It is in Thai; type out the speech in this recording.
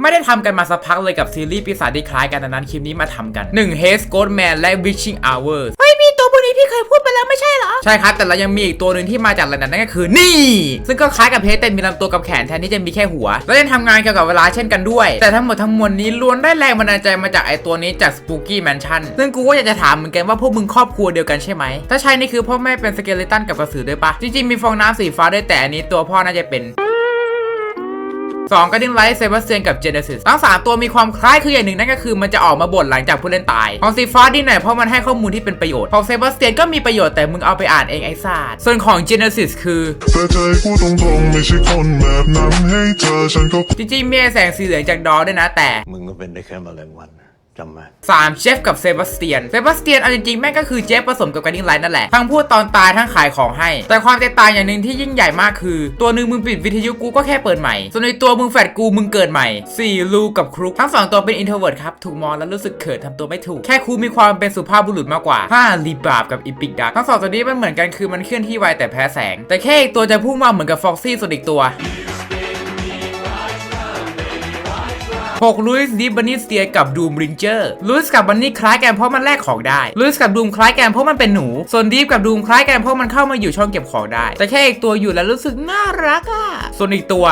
ไม่ได้ทำกันมาสักพักเลยกับซีรีส์ปีศาจที่คล้ายกันดังนั้นคลิปนี้มาทำกัน 1 Haze Ghost Man และ Witching Hours เฮ้ยพี่ตัวพวกนี้พี่เคยพูดไปแล้วไม่ใช่เหรอ ใช่ครับ แต่เรายังมีอีกตัวหนึ่งที่มาจากอะไรนั้นนั่นก็คือนี่ ซึ่งก็คล้ายกับเพจแต่มีลำตัวกับแขนแทนที่จะมีแค่หัว และยังทำงานเกี่ยวกับเวลาเช่นกันด้วย แต่ทั้งหมดทั้งมวลนี้ล้วนได้แรงบันดาลใจมาจากไอตัวนี้จาก Spooky Mansion ซึ่งกูก็อยากจะถามเหมือนกันว่าพวกมึงครอบครัวเดียวกันใช่ไหมถ้าใช่นี่คือพ่อแม่เป็นสเกเลตันกับกระสือด้วยปะจริงๆมีฟองน้ำสีฟ้าด้วยแต่อันนี้ตัวพ่อน่าจะเป็น สองก็ดิ้งไลท์เซบาสเตียนกับเจเนซิสทั้งสามตัวมีความคล้ายคืออย่างหนึ่งนั่นก็คือมันจะออกมาบ่นหลังจากผู้เล่นตาย ของสีฟ้าดิ้งหน่อยเพราะมันให้ข้อมูลที่เป็นประโยชน์ ของเซบาสเตียนก็มีประโยชน์แต่มึงเอาไปอ่านเองไอ้ซาดส่วนของเจเนซิสคือแต่ใจพูดตรงๆไม่ใช่คนแบบนั้นให้เธอฉันก็จริงๆมีไอ้แสงสีเหลืองจากดอด้วยนะแต่มึงก็เป็นได้แค่แมลงวัน จำไว้3เจฟกับเซบาสเตียน เซบาสเตียนเอาจริงๆแม่งก็คือเจฟผสมกับการดิ้งไลท์นั่นแหละ ทั้งพูดตอนตายทั้งขายของให้ แต่ความแตกต่างอย่างหนึ่งที่ยิ่งใหญ่มากคือ ตัวหนึ่งมึงปิดวิทยุกูก็แค่เปิดใหม่ ส่วนในตัวมึงแฟดกูมึงเกิดใหม่4ลูกับครุกทั้งสองตัวเป็นอินโทอร์เวิร์ดครับ ถูกมองแล้วรู้สึกเขินทำตัวไม่ถูก แค่ครูมีความเป็นสุภาพบุรุษมากกว่า5รีบาบกับอีพิกดักทั้งสองตัวนี้มันเหมือนกันคือมันเคลื่อนที่ไวแต่แพ้แสง แต่แค่อีกตัวจะพุ่งมาเหมือนกับฟ็อกซี่ส่วนอีกตัว 6ลุยส์ดิบันนี่สเตียกับดูมริงเจอร์ลุยส์กับบันนี่คล้ายกันเพราะมันแลกของได้ลุยส์กับดูมคล้ายกันเพราะมันเป็นหนู ส่วนดีฟกับดูมคล้ายกันเพราะมันเข้ามาอยู่ช่องเก็บของได้ แต่แค่อีกตัวอยู่แล้วรู้สึกน่ารักอะส่วนอีกตัว